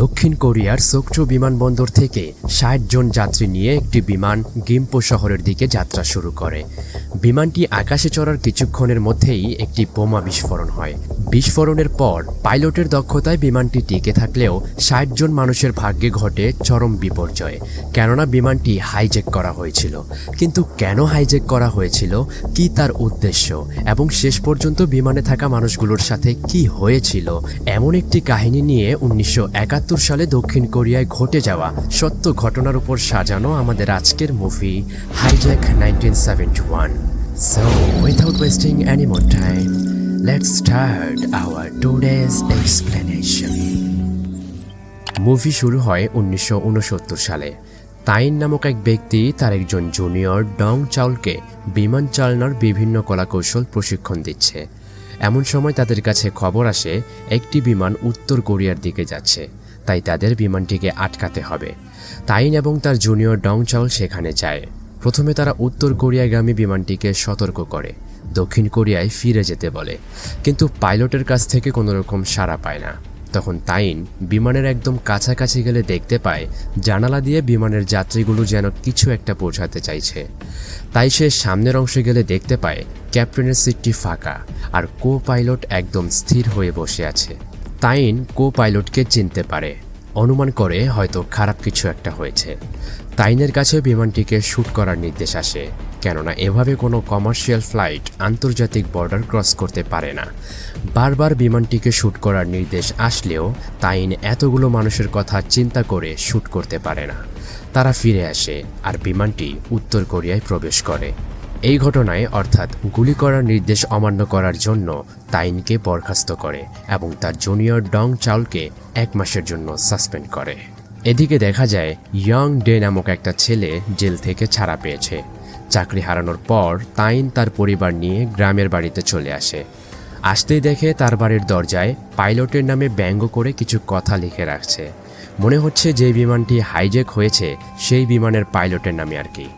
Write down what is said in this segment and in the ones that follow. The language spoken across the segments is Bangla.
দক্ষিণ কোরিয়ার সোকচো বিমানবন্দর থেকে ষাট জন যাত্রী নিয়ে একটি বিমান গিম্পো শহরের দিকে যাত্রা শুরু করে। বিমানটি আকাশে চড়ার কিছুক্ষণের মধ্যেই একটি বোমা বিস্ফোরণ হয়। বিস্ফোরণের পর পাইলটের দক্ষতায় বিমানটি টিকে থাকলেও ষাট জন মানুষের ভাগ্যে ঘটে চরম বিপর্যয়। কেননা বিমানটি হাইজ্যাক করা হয়েছিল। কিন্তু কেন হাইজ্যাক করা হয়েছিল? কি তার উদ্দেশ্য? এবং শেষ পর্যন্ত বিমানে থাকা মানুষগুলোর সাথে কি হয়েছিল? এমন একটি কাহিনী নিয়ে উনিশশো একাত্তর সালে দক্ষিণ কোরিয়ায় ঘটে যাওয়া সত্য ঘটনার উপর সাজানো আমাদের আজকের movie hijack nineteen seventy one so without wasting more time let's start our today's explanation movie শুরু হয় উনিশশো উনসত্তর সালে। তাইন নামক এক ব্যক্তি তার একজন জুনিয়র ডং চাউলকে বিমান চালনার বিভিন্ন কলাকৌশল প্রশিক্ষণ দিচ্ছে। এমন সময় তাদের কাছে খবর আসে, একটি বিমান উত্তর কোরিয়ার দিকে যাচ্ছে। তাই তাদের বিমানটিকে আটকাতে হবে। তাইন এবং তার জুনিয়র ডং চাউল সেখানে যায়। প্রথমে তারা উত্তর কোরিয়াগামী বিমানটিকে সতর্ক করে। দক্ষিণ কোরিয়ায় ফিরে যেতে বলে। কিন্তু পাইলটের কাছ থেকে কোনো রকম সাড়া পায় না। তখন তাইন বিমানের একদম কাছাকাছি গেলে দেখতে পায়, জানালা দিয়ে বিমানের যাত্রীগুলো যেন কিছু একটা পৌঁছাতে চাইছে। তাই সে সামনের অংশে গেলে দেখতে পায়, ক্যাপ্টেনের সিটটি ফাঁকা আর কো পাইলট একদম স্থির হয়ে বসে আছে। তাইন কো পাইলটকে চিনতে পারে, অনুমান করে হয়তো খারাপ কিছু একটা হয়েছে। তাইনের কাছে বিমানটিকে শ্যুট করার নির্দেশ আসে। কেননা এভাবে কোনো কমার্শিয়াল ফ্লাইট আন্তর্জাতিক বর্ডার ক্রস করতে পারে না। বারবার বিমানটিকে শ্যুট করার নির্দেশ আসলেও তাইন এতগুলো মানুষের কথা চিন্তা করে শ্যুট করতে পারে না। তারা ফিরে আসে আর বিমানটি উত্তর কোরিয়ায় প্রবেশ করে। এই ঘটনায় অর্থাৎ গুলি করার নির্দেশ অমান্য করার জন্য তাইনকে বরখাস্ত করে এবং তার জুনিয়র ডং চাউলকে এক মাসের জন্য সাসপেন্ড করে। এদিকে দেখা যায়, ইয়ং ডে নামক একটা ছেলে জেল থেকে ছাড়া পেয়েছে। চাকরি হারানোর পর তাইন তার পরিবার নিয়ে গ্রামের বাড়িতে চলে আসে। আসতেই দেখে তার বাড়ির দরজায় পাইলটের নামে ব্যঙ্গ করে কিছু কথা লিখে রাখছে। মনে হচ্ছে যে বিমানটি হাইজ্যাক হয়েছে, সেই বিমানের পাইলটের নামে আর কি।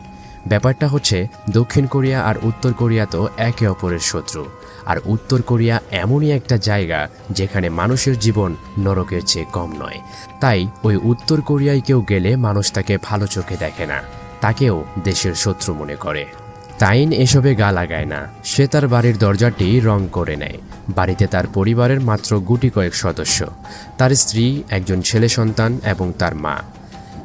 ব্যাপারটা হচ্ছে, দক্ষিণ কোরিয়া আর উত্তর কোরিয়া তো একে অপরের শত্রু। আর উত্তর কোরিয়া এমনই একটা জায়গা যেখানে মানুষের জীবন নরকের চেয়ে কম নয়। তাই ওই উত্তর কোরিয়ায় কেউ গেলে মানুষ তাকে ভালো চোখে দেখে না। তাকেও দেশের শত্রু মনে করে। তাইন এসবে গা লাগায় না। সে তার বাড়ির দরজাটি রং করে নেয়। বাড়িতে তার পরিবারের মাত্র গুটি কয়েক সদস্য। তার স্ত্রী, একজন ছেলে সন্তান এবং তার মা।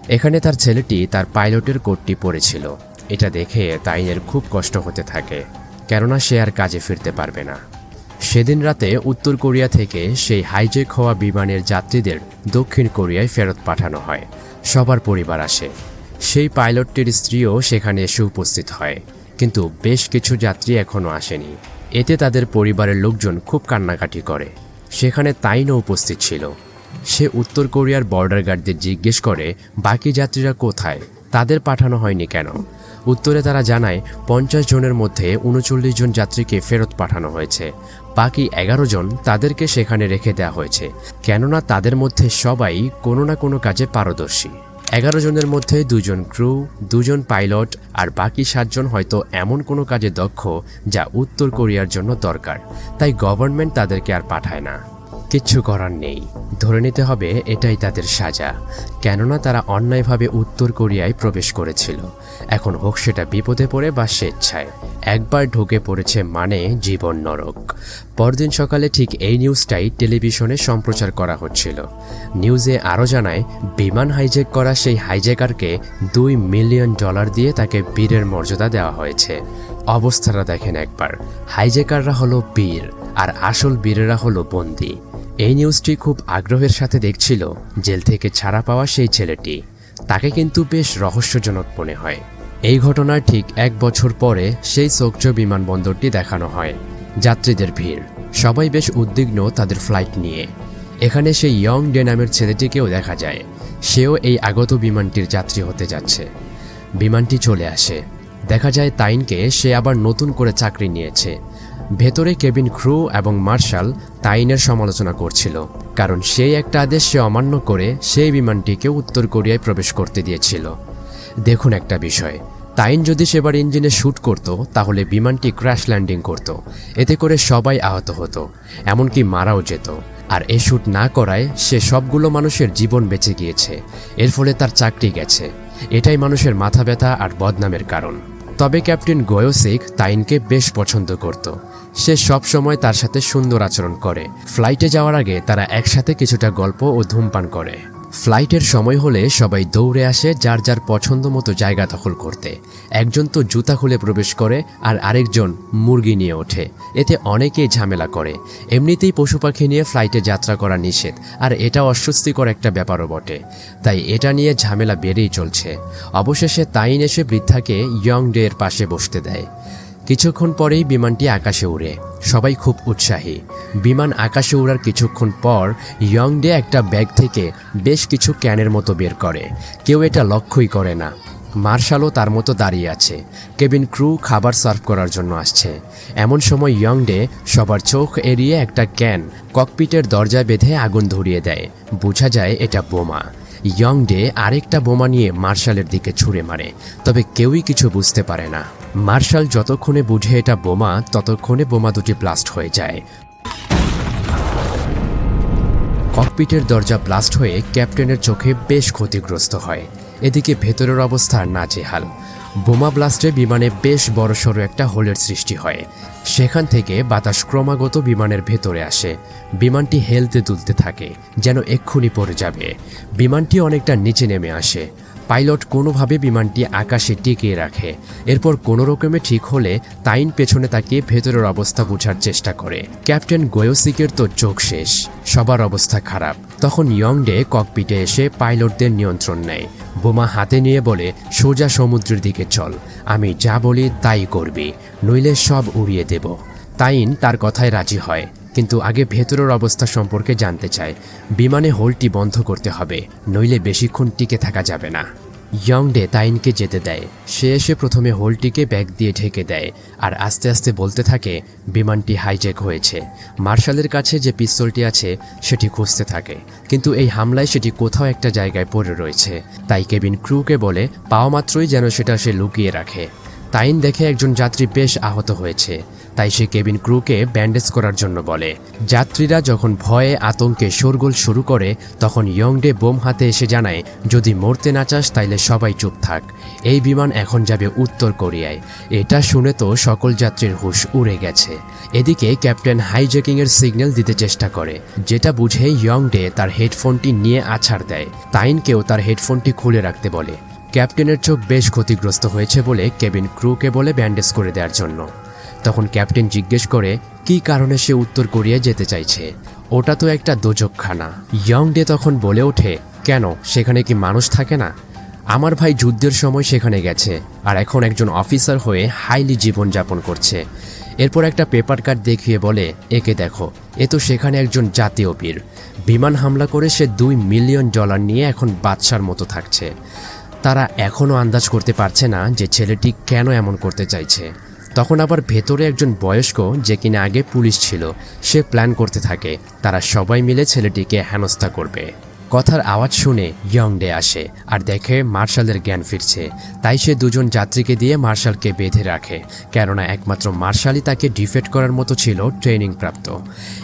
এখানে তার ছেলেটি তার পাইলটের কোটটি পরেছিল। এটা দেখে তাইনের খুব কষ্ট হতে থাকে, কেননা সে আর কাজে ফিরতে পারবে না। সেদিন রাতে উত্তর কোরিয়া থেকে সেই হাইজেক হওয়া বিমানের যাত্রীদের দক্ষিণ কোরিয়ায় ফেরত পাঠানো হয়। সবার পরিবার আসে। সেই পাইলটটির স্ত্রীও সেখানে এসে উপস্থিত হয়। কিন্তু বেশ কিছু যাত্রী এখনও আসেনি। এতে তাদের পরিবারের লোকজন খুব কান্নাকাটি করে। সেখানে তাইনও উপস্থিত ছিল। সে উত্তর কোরিয়ার বর্ডার গার্ডদের জিজ্ঞেস করে, বাকি যাত্রীরা কোথায়? তাদের পাঠানো হয়নি কেন? উত্তরে তারা জানায়, পঞ্চাশ জনের মধ্যে উনচল্লিশ জন যাত্রীকে ফেরত পাঠানো হয়েছে। বাকি এগারো জন তাদেরকে সেখানে রেখে দেওয়া হয়েছে। কেননা তাদের মধ্যে সবাই কোনো না কোনো কাজে পারদর্শী। এগারো জনের মধ্যে দুজন ক্রু দুজন পাইলট আর বাকি সাতজন হয়তো এমন কোনো কাজে দক্ষ যা উত্তর কোরিয়ার জন্য দরকার। তাই গভর্নমেন্ট তাদেরকে আর পাঠায় না। কিচ্ছু করার নেই। ধরে নিতে হবে এটাই তাদের সাজা। কেননা তারা অন্যায়ভাবে উত্তর কোরিয়ায় প্রবেশ করেছিল। এখন হোক সেটা বিপদে পড়ে বা স্বেচ্ছায়। একবার ঢুকে পড়েছে মানে জীবন নরক। পরদিন সকালে ঠিক এই নিউজটাই টেলিভিশনে সম্প্রচার করা হচ্ছিল। নিউজে আরও জানায়, বিমান হাইজ্যাক করা সেই হাইজ্যাকারকে দুই মিলিয়ন ডলার দিয়ে তাকে বীরের মর্যাদা দেওয়া হয়েছে। অবস্থাটা দেখেন একবার। হাইজ্যাকাররা হলো বীর, আর আসল বীরেরা হলো বন্দী। এই নিউজটি খুব আগ্রহের সাথে দেখছিল। জেল থেকে ছাড়া পাওয়া সেই ছেলেটি। তাকে কিন্তু বেশ রহস্যজনক মনে হয়। এই ঘটনার ঠিক এক বছর পরে সেই সোকচো বিমানবন্দরটি দেখানো হয়। যাত্রীদের ভিড়। সবাই বেশ উদ্বিগ্ন তাদের ফ্লাইট নিয়ে। এখানে সেই ইয়ং ডে নামের ছেলেটিকেও দেখা যায়। সেও এই আগত বিমানটির যাত্রী হতে যাচ্ছে। বিমানটি চলে আসে। দেখা যায় তাইনকে সে আবার নতুন করে চাকরি নিয়েছে। ভেতরে কেবিন ক্রু এবং মার্শাল তাইনের সমালোচনা করছিল, কারণ সেই একটা আদেশ সে অমান্য করে সেই বিমানটিকে উত্তর কোরিয়ায় প্রবেশ করতে দিয়েছিল। দেখুন একটা বিষয়, তাইন যদি সেবার ইঞ্জিনে শ্যুট করত, তাহলে বিমানটি ক্র্যাশ ল্যান্ডিং করত, এতে করে সবাই আহত হতো, এমনকি মারাও যেত, আর এ শ্যুট না করায় সে সবগুলো মানুষের জীবন বেঁচে গিয়েছে, এর ফলে তার চাকরি গেছে, এটাই মানুষের মাথা ব্যথা আর বদনামের কারণ। তবে ক্যাপ্টেন গোয়োসিক তাইনকে বেশ পছন্দ করত সে সব সময় তার সাথে সুন্দর আচরণ করে। ফ্লাইটে যাওয়ার আগে তারা একসাথে কিছুটা গল্প ও ধূমপান করে। ফ্লাইটের সময় হলে সবাই দৌড়ে আসে যার যার পছন্দ মতো জায়গা দখল করতে। একজন তো জুতা খুলে প্রবেশ করে আর আরেকজন মুরগি নিয়ে ওঠে। এতে অনেকেই ঝামেলা করে। এমনিতেই পশু পাখি নিয়ে ফ্লাইটে যাত্রা করা নিষেধ, আর এটা অস্বস্তিকর একটা ব্যাপারও বটে। তাই এটা নিয়ে ঝামেলা বেড়েই চলছে। অবশেষে তাইন এসে বৃদ্ধাকে ইয়ং ডে এর পাশে বসতে দেয়। কিছুক্ষণ পরেই বিমানটি আকাশে উড়ে। সবাই খুব উৎসাহী। বিমান আকাশে উড়ার কিছুক্ষণ পর ইয়ং ডে একটা ব্যাগ থেকে বেশ কিছু ক্যানের মতো বের করে। কেউ এটা লক্ষ্যই করে না। মার্শালও তার মতো দাঁড়িয়ে আছে। কেবিন ক্রু খাবার সার্ভ করার জন্য আসছে। এমন সময় ইয়ং ডে সবার চোখ এড়িয়ে একটা ক্যান ককপিটের দরজায় বেঁধে আগুন ধরিয়ে দেয়। বোঝা যায় এটা বোমা। ইয়ং ডে আরেকটা বোমা নিয়ে মার্শালের দিকে ছুঁড়ে মারে, তবে কেউই কিছু বুঝতে পারে না। মার্শাল যতক্ষণে বুঝে এটা বোমা, ততক্ষণে বোমা দুটি ব্লাস্ট হয়ে যায়। ককপিটের দরজা ব্লাস্ট হয়ে ক্যাপ্টেনের চোখে বেশ ক্ষতিগ্রস্ত হয়। এদিকে ভেতরের অবস্থা নাজেহাল। বোমা ব্লাস্টে বিমানে বেশ বড়সড় একটা হোলের সৃষ্টি হয়। সেখান থেকে বাতাস ক্রমাগত বিমানের ভেতরে আসে। বিমানটি হেলতে তুলতে থাকে, যেন এক্ষুনি পড়ে যাবে। বিমানটি অনেকটা নিচে নেমে আসে। পাইলট কোনোভাবে বিমানটি আকাশে টিকিয়ে রাখে। এরপর কোনো রকমে ঠিক হলে তাইন পেছনে তাকিয়ে ভেতরের অবস্থা বোঝার চেষ্টা করে। ক্যাপ্টেন গোয়োসিকের তো চোখ শেষ, সবার অবস্থা খারাপ। তখন ইয়ংডে ককপিটে এসে পাইলটদের নিয়ন্ত্রণ নেয়। বোমা হাতে নিয়ে বলে, সোজা সমুদ্রের দিকে চল, আমি যা বলি তাই করবি, নইলে সব উড়িয়ে দেব। তাইন তার কথায় রাজি হয়। কিন্তু আগে ভেতরের অবস্থা সম্পর্কে জানতে চায়। বিমানে হোলটি বন্ধ করতে হবে, নইলে বেশিক্ষণ টিকে থাকা যাবে না। ইয়ং ডে তাইনকে যেতে দেয়। সে এসে প্রথমে হোলটিকে ব্যাগ দিয়ে ঢেকে দেয় আর আস্তে আস্তে বলতে থাকে, বিমানটি হাইজ্যাক হয়েছে। মার্শালের কাছে যে পিস্তলটি আছে, সেটি খুঁজতে থাকে। কিন্তু এই হামলায় সেটি কোথাও একটা জায়গায় পড়ে রয়েছে। তাই কেবিন ক্রুকে বলে, পাওয়া মাত্রই যেন সেটা সে লুকিয়ে রাখে। তাইন দেখে একজন যাত্রী বেশ আহত হয়েছে। তাই সে কেবিন ক্রুকে ব্যান্ডেজ করার জন্য বলে। যাত্রীরা যখন ভয়ে আতঙ্কে শোরগোল শুরু করে, তখন ইয়ংডে বোম হাতে এসে জানায়, যদি মরতে না চাস, তাইলে সবাই চুপ থাক। এই বিমান এখন যাবে উত্তর কোরিয়ায়। এটা শুনে তো সকল যাত্রীর হুশ উড়ে গেছে। এদিকে ক্যাপ্টেন হাইজ্যাকিংয়ের সিগন্যাল দিতে চেষ্টা করে। যেটা বুঝে ইয়ংডে তার হেডফোনটি নিয়ে আছাড় দেয়। তাইনকেও তার হেডফোনটি খুলে রাখতে বলে। ক্যাপ্টেনের চোখ বেশ ক্ষতিগ্রস্ত হয়েছে বলে কেবিন ক্রুকে বলে ব্যান্ডেজ করে দেওয়ার জন্য। তখন ক্যাপ্টেন জিজ্ঞেস করে, কী কারণে সে উত্তর কোরিয়া যেতে চাইছে? ওটা তো একটা দোজকখানা ইয়ং ডে তখন বলে ওঠে, কেন, সেখানে কি মানুষ থাকে না? আমার ভাই যুদ্ধের সময় সেখানে গেছে, আর এখন একজন অফিসার হয়ে হাইলি জীবনযাপন করছে। এরপর একটা পেপার কার্ড দেখিয়ে বলে, একে দেখো, এ তো সেখানে একজন জাতীয় বীর বিমান হামলা করে সে দুই মিলিয়ন ডলার নিয়ে এখন বাদশার মতো থাকছে। তারা এখনও আন্দাজ করতে পারছে না যে ছেলেটি কেন এমন করতে চাইছে। তখন আবার ভেতরে একজন বয়স্ক যে কিনা আগে পুলিশ ছিল, সে প্ল্যান করতে থাকে। তারা সবাই মিলে ছেলেটিকে হেনস্থা করবে। কথার আওয়াজ শুনে ইয়ং ডে আসে আর দেখে মার্শালের জ্ঞান ফিরছে। তাই সে দুজন যাত্রীকে দিয়ে মার্শালকে বেঁধে রাখে। কেননা একমাত্র মার্শালই তাকে ডিফেট করার মতো ছিল ট্রেনিং প্রাপ্ত।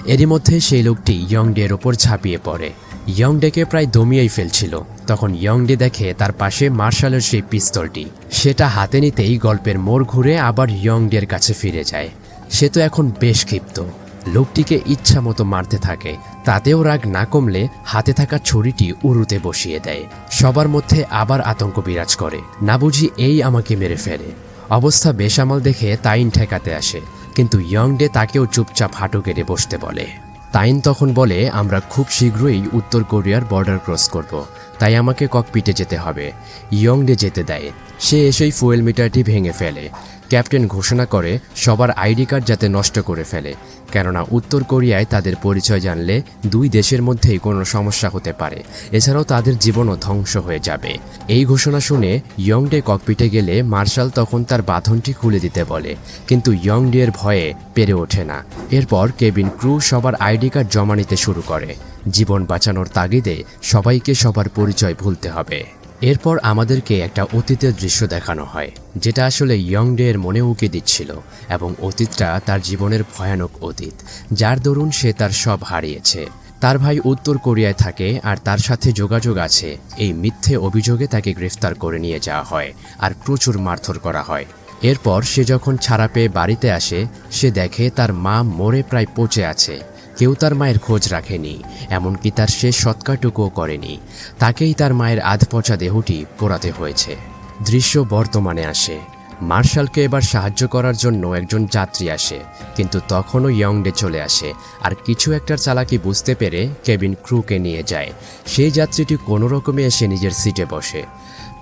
এরই মধ্যে সেই লোকটি ইয়ং ডের ওপর ঝাঁপিয়ে পড়ে। ইয়ং ডেকে প্রায় দমিয়েই ফেলছিল। তখন ইয়ং ডে দেখে তার পাশে মার্শালের সেই পিস্তলটি। সেটা হাতে নিতেই গল্পের মোড় ঘুরে আবার ইয়ং ডের কাছে ফিরে যায়। সে তো এখন বেশ ক্ষিপ্ত। লোকটিকে ইচ্ছা মতো মারতে থাকে। তাতেও রাগ না কমলে হাতে থাকা ছুরিটি উড়ুতে বসিয়ে দেয়। সবার মধ্যে আবার আতঙ্ক বিরাজ করে। না বুঝি এই আমাকে মেরে ফেলে। অবস্থা বেসামাল দেখে তাইন ঠেকাতে আসে। কিন্তু ইয়ং ডে তাকেও চুপচাপ হাঁটু কেটে বসতে বলে। তাইন তখন বলে, আমরা খুব শীঘ্রই উত্তর কোরিয়ার বর্ডার ক্রস করব। তাই আমাকে ককপিটে যেতে হবে। ইয়ং ডে যেতে দেয়। সে এসেই ফুয়েল মিটারটি ভেঙে ফেলে। ক্যাপ্টেন ঘোষণা করে, সবার আইডি কার্ড যাতে নষ্ট করে ফেলে। কেননা উত্তর কোরিয়ায় তাদের পরিচয় জানলে দুই দেশের মধ্যেই কোনো সমস্যা হতে পারে। এছাড়াও তাদের জীবনও ধ্বংস হয়ে যাবে। এই ঘোষণা শুনে ইয়ংডে ককপিটে গেলে মার্শাল তখন তার বাঁধনটি খুলে দিতে বলে। কিন্তু ইয়ংডের ভয়ে পেরে ওঠে না। এরপর কেবিন ক্রু সবার আইডি কার্ড জমা নিতে শুরু করে। জীবন বাঁচানোর তাগিদে সবাইকে সবার পরিচয় ভুলতে হবে। এরপর আমাদেরকে একটা অতীতের দৃশ্য দেখানো হয়, যেটা আসলে ইয়ং ডে এর মনে উকে দিচ্ছিল এবং অতীতটা তার জীবনের ভয়ানক অতীত, যার দরুন সে তার সব হারিয়েছে। তার ভাই উত্তর কোরিয়ায় থাকে আর তার সাথে যোগাযোগ আছে, এই মিথ্যে অভিযোগে তাকে গ্রেফতার করে নিয়ে যাওয়া হয় আর প্রচুর মারধর করা হয়। এরপর সে যখন ছাড়া পেয়ে বাড়িতে আসে, সে দেখে তার মা মরে প্রায় পচে আছে। কেউ তার মায়ের খোঁজ রাখেনি, এমনকি তার শেষ সৎকারটুকুও করেনি। তাকেই তার মায়ের আধপচা দেহটি পোড়াতে হয়েছে। দৃশ্য বর্তমানে আসে। মার্শালকে এবার সাহায্য করার জন্য একজন যাত্রী আসে, কিন্তু তখনও ইয়ংডে চলে আসে। আর কিছু একটার চালাকি বুঝতে পেরে কেবিন ক্রুকে নিয়ে যায়। সেই যাত্রীটি কোনো রকমে এসে নিজের সিটে বসে।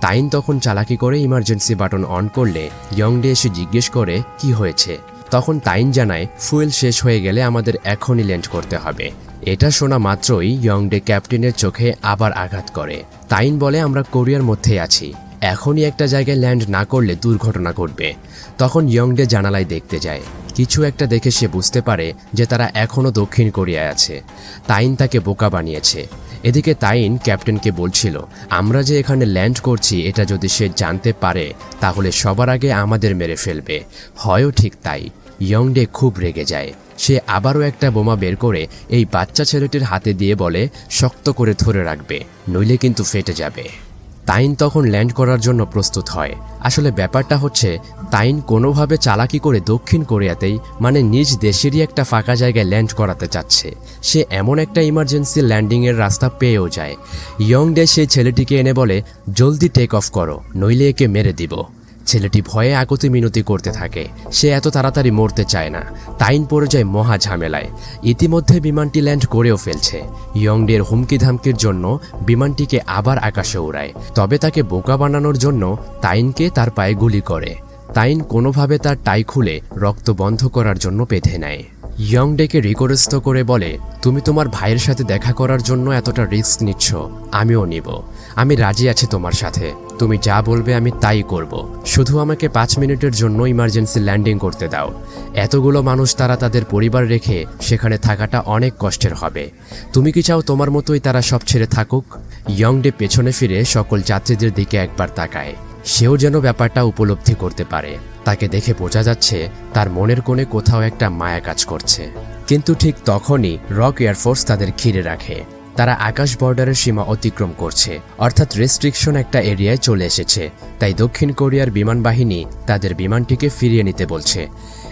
তাইন তখন চালাকি করে ইমার্জেন্সি বাটন অন করলে ইয়ংডে এসে জিজ্ঞেস করে, কি হয়েছে? তখন তাইন জানায়, ফুয়েল শেষ হয়ে গেলে আমাদের এখনই ল্যান্ড করতে হবে। এটা শোনা মাত্রই ইয়ংডে ক্যাপ্টেনের চোখে আবার আঘাত করে। তাইন বলে, আমরা কোরিয়ার মধ্যেই আছি। এখনই একটা জায়গায় ল্যান্ড না করলে দুর্ঘটনা ঘটবে। তখন ইয়ংডে জানালায় দেখতে যায়। কিছু একটা দেখে সে বুঝতে পারে যে তারা এখনও দক্ষিণ কোরিয়ায় আছে। তাইন তাকে বোকা বানিয়েছে। এদিকে তাইন ক্যাপ্টেনকে বলছিল, আমরা যে এখানে ল্যান্ড করছি, এটা যদি সে জানতে পারে, তাহলে সবার আগে আমাদের মেরে ফেলবে। হয়ও ঠিক তাই। ইয়ংডে খুব রেগে যায়। সে আবারও একটা বোমা বের করে এই বাচ্চা ছেলেটির হাতে দিয়ে বলে, শক্ত করে ধরে রাখবে, নইলে কিন্তু ফেটে যাবে। তাইন তখন ল্যান্ড করার জন্য প্রস্তুত হয়। আসলে ব্যাপারটা হচ্ছে, তাইন কোনোভাবে চালাকি করে দক্ষিণ কোরিয়াতেই মানে নিজ দেশেরই একটা ফাঁকা জায়গায় ল্যান্ড করাতে চাচ্ছে। সে এমন একটা ইমার্জেন্সি ল্যান্ডিংয়ের রাস্তা পেয়েও যায়। ইয়ং ডে সেই ছেলেটিকে এনে বলে, জলদি টেক অফ করো, নইলে একে মেরে দিব। ছেলেটি ভয়ে আগতি মিনতি করতে থাকে। সে এত তাড়াতাড়ি মরতে চায় না। তাইন পড়ে যায় মহা ঝামেলায়। ইতিমধ্যে বিমানটি ল্যান্ড করেও ফেলছে। ইয়ংডের হুমকি ধামকির জন্য বিমানটিকে আবার আকাশে উড়ায়। তবে তাকে বোকা বানানোর জন্য তাইনকে তার পায়ে গুলি করে। তাইন কোনোভাবে তার টাই খুলে রক্ত বন্ধ করার জন্য বেঁধে নেয়। ইয়ংডেকে রিকোয়েস্ট করে বলে, তুমি তোমার ভাইয়ের সাথে দেখা করার জন্য এতটা রিস্ক নিচ্ছ, আমিও নিব। আমি রাজি আছি তোমার সাথে। তুমি যা বলবে আমি তাই করব। শুধু আমাকে পাঁচ মিনিটের জন্য ইমার্জেন্সি ল্যান্ডিং করতে দাও। এতগুলো মানুষ তারা তাদের পরিবার রেখে সেখানে থাকাটা অনেক কষ্টের হবে। তুমি কি চাও তোমার মতোই তারা সব ছেড়ে থাকুক? ইয়ংডে পেছনে ফিরে সকল যাত্রীদের দিকে একবার তাকায়। সেও যেন ব্যাপারটা উপলব্ধি করতে পারে। তাকে দেখে বোঝা যাচ্ছে তার মনের কোণে কোথাও একটা মায়া কাজ করছে। কিন্তু ঠিক তখনই রক এয়ারফোর্স তাদের ঘিরে রাখে। তারা আকাশ বর্ডারের সীমা অতিক্রম করছে। অর্থাৎ রেস্ট্রিকশন একটা এরিয়ায় চলে এসেছে। তাই দক্ষিণ কোরিয়ার বিমান বাহিনী তাদের বিমানটিকে ফিরিয়ে নিতে বলছে।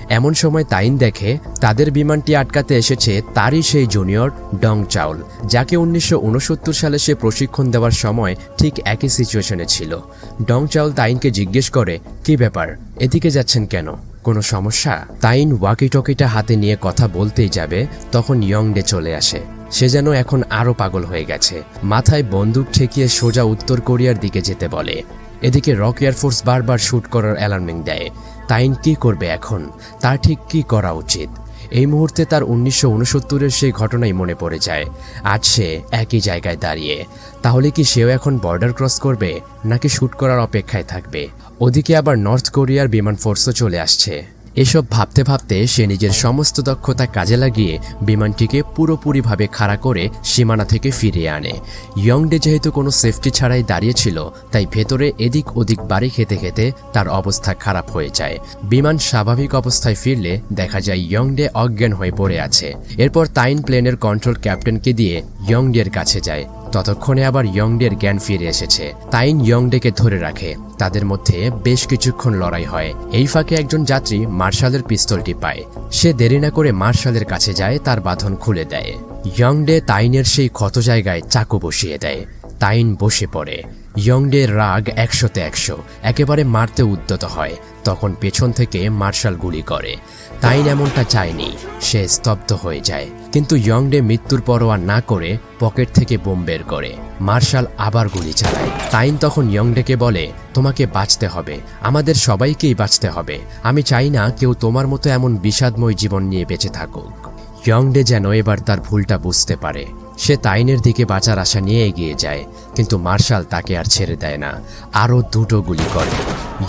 এমন সময় তাইন দেখে, তাদের বিমানটি আটকাতে এসেছে তারই সেই জুনিয়র ডং চাউল যাকে উনিশশো উনসত্তর সালে সে প্রশিক্ষণ দেওয়ার সময় ঠিক একই সিচুয়েশনে ছিল। ডং চাউল তাইনকে জিজ্ঞেস করে, কি ব্যাপার? এদিকে যাচ্ছেন কেন? কোনো সমস্যা? তাইন ওয়াকি টকিটা হাতে নিয়ে কথা বলতেই যাবে, তখন ইয়ংডে চলে আসে। সে যেন এখন আরও পাগল হয়ে গেছে। মাথায় বন্দুক ঠেকিয়ে সোজা উত্তর কোরিয়ার দিকে যেতে বলে। এদিকে রক এয়ারফোর্স বারবার শ্যুট করার অ্যালার্মিং দেয়। তাইন কি করবে এখন? তার ঠিক কি করা উচিত? এই মুহূর্তে তার উনিশশো উনসত্তরের সেই ঘটনাই মনে পড়ে যায়। আজ সে একই জায়গায় দাঁড়িয়ে। তাহলে কি সেও এখন বর্ডার ক্রস করবে, নাকি শ্যুট করার অপেক্ষায় থাকবে? ওদিকে আবার নর্থ কোরিয়ার বিমান ফোর্সও চলে আসছে। এসব ভাবতে ভাবতে সে নিজের সমস্ত দক্ষতা কাজে লাগিয়ে বিমানটিকে পুরোপুরিভাবে খাড়া করে সীমানা থেকে ফিরিয়ে আনে। ইয়ংডে যেহেতু কোনো সেফটি ছাড়াই দাঁড়িয়েছিল তাই ভেতরে এদিক ওদিক বাড়ি খেতে খেতে তার অবস্থা খারাপ হয়ে যায়। বিমান স্বাভাবিক অবস্থায় ফিরলে দেখা যায় ইয়ংডে অজ্ঞান হয়ে পড়ে আছে। এরপর তাইন প্লেনের কন্ট্রোল ক্যাপ্টেনকে দিয়ে ইয়ংডের কাছে যায়। ততক্ষণে আবার ইয়ংডের জ্ঞান ফিরে এসেছে। তাইন ইয়ংডেকে ধরে রাখে। তাদের মধ্যে বেশ কিছুক্ষণ লড়াই হয়। এই ফাঁকে একজন যাত্রী মার্শালের পিস্তলটি পায়। সে দেরি না করে মার্শালের কাছে যায়, তার বাঁধন খুলে দেয়। ইয়ংডে তাইনের সেই ক্ষত জায়গায় চাকু বসিয়ে দেয়। তাইন বসে পড়ে। ইয়ংডের রাগ একশোতে একশো, একেবারে মারতে উদ্যত হয়, তখন পেছন থেকে মার্শাল গুলি করে। তাইন এমনটা চায়নি, সে স্তব্ধ হয়ে যায়। কিন্তু ইয়ংডে মৃত্যুর পরোয়া না করে পকেট থেকে বোম বের করে। মার্শাল আবার গুলি চালায়। তাইন তখন ইয়ংডেকে বলে, তোমাকে বাঁচতে হবে। আমাদের সবাইকেই বাঁচতে হবে। আমি চাই না কেউ তোমার মতো এমন বিষাদময় জীবন নিয়ে বেঁচে থাকুক। ইয়ংডে যেন এবার তার ভুলটা বুঝতে পারে। সে তাইনের দিকে বাঁচার আশা নিয়ে এগিয়ে যায়, কিন্তু মার্শাল তাকে আর ছেড়ে দেয় না। আরও দুটো গুলি করে।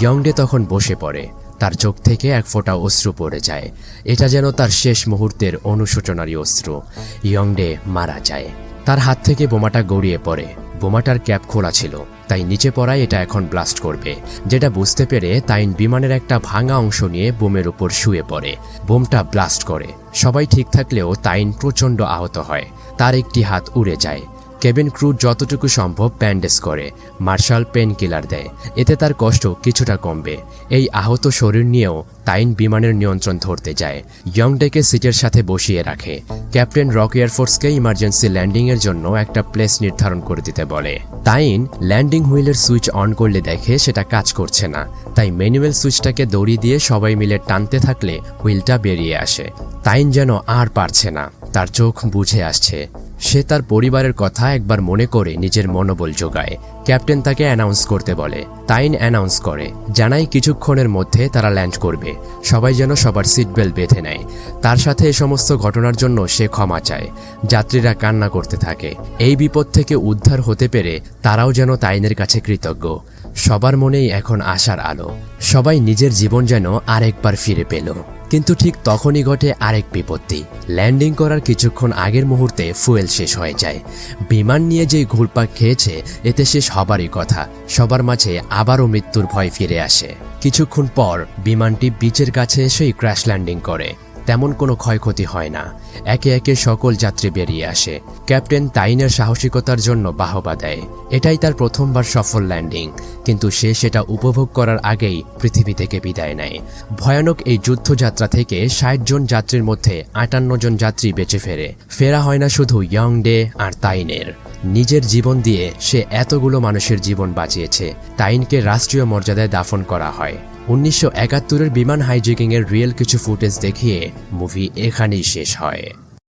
ইয়ংডে তখন বসে পড়ে। তার চোখ থেকে এক ফোঁটা অশ্রু পড়ে যায়। এটা যেন তার শেষ মুহূর্তের অনুশোচনারী অশ্রু। ইয়ংডে মারা যায়। তার হাত থেকে বোমাটা গড়িয়ে পড়ে। বোমাটার ক্যাপ খোলা ছিল। তাই নিচে পড়ায় এটা এখন ব্লাস্ট করবে। যেটা বুঝতে পেরে তাইন বিমানের একটা ভাঙা অংশ নিয়ে বোমের উপর শুয়ে পড়ে। বোমটা ব্লাস্ট করে। সবাই ঠিক থাকলেও তাইন প্রচণ্ড আহত হয়। তার একটি হাত উড়ে যায়। কেবিন ক্রু যতটুকু সম্ভব ব্যান্ডেজ করে, মার্শাল পেন কিলার দেয়। এতে তার কষ্ট কিছুটা কমবে। এই আহত শরীর নিয়েও তাইন বিমানের নিয়ন্ত্রণ ধরতে যায়। ইয়ংডেকে সিটের সাথে বসিয়ে রাখে। ক্যাপ্টেন রক এয়ারফোর্সকে ইমার্জেন্সি ল্যান্ডিংয়ের জন্য একটা প্লেস নির্ধারণ করে দিতে বলে। তাইন ল্যান্ডিং হুইলের সুইচ অন করলে দেখে সেটা কাজ করছে না। তাই ম্যানুয়াল সুইচটাকে দড়ি দিয়ে সবাই মিলে টানতে থাকলে হুইলটা বেরিয়ে আসে। তাইন যেন আর পারছে না। তার চোখ বুঝে আসছে। সে তার পরিবারের কথা একবার মনে করে নিজের মনোবল যোগায়। ক্যাপ্টেন তাকে অ্যানাউন্স করতে বলে। তাইন অ্যানাউন্স করে জানাই কিছুক্ষণের মধ্যে তারা ল্যান্ড করবে। সবাই যেন সবার সিট বেল্ট বেঁধে নেয়। তার সাথে এ সমস্ত ঘটনার জন্য সে ক্ষমা চায়। যাত্রীরা কান্না করতে থাকে। এই বিপদ থেকে উদ্ধার হতে পেরে তারাও যেন তাইনের কাছে কৃতজ্ঞ। সবার মনেই এখন আশার আলো। সবাই নিজের জীবন যেন আরেকবার ফিরে পেল। কিন্তু ঠিক তখনই ঘটে আরেক বিপত্তি। ল্যান্ডিং করার কিছুক্ষণ আগের মুহূর্তে ফুয়েল শেষ হয়ে যায়। বিমান নিয়ে যেই ঘুরপাক খেয়েছে, এতে শেষ হবারই কথা। সবার মাঝে আবারও মৃত্যুর ভয় ফিরে আসে। কিছুক্ষণ পর বিমানটি বিচের কাছে এসেই ক্র্যাশ ল্যান্ডিং করে। তেমন কোনো ক্ষয়ক্ষতি হয় না। একে একে সকল যাত্রী বেরিয়ে আসে। ক্যাপ্টেন তাইনের সাহসিকতার জন্য বাহবা দেয়। এটাই তার প্রথমবার সফল ল্যান্ডিং, কিন্তু সে সেটা উপভোগ করার আগেই পৃথিবী থেকে বিদায় নেয়। ভয়ানক এই যুদ্ধযাত্রা থেকে ষাট জন যাত্রীর মধ্যে আটান্ন জন যাত্রী বেঁচে ফেরে। ফেরা হয় না শুধু ইয়ং ডে আর তাইনের। নিজের জীবন দিয়ে সে এতগুলো মানুষের জীবন বাঁচিয়েছে। তাইনকে রাষ্ট্রীয় মর্যাদায় দাফন করা হয়। উনিশশো একাত্তরের বিমান হাইজ্যাকিংয়ের রিয়েল কিছু ফুটেজ দেখিয়ে মুভি এখানেই শেষ হয়।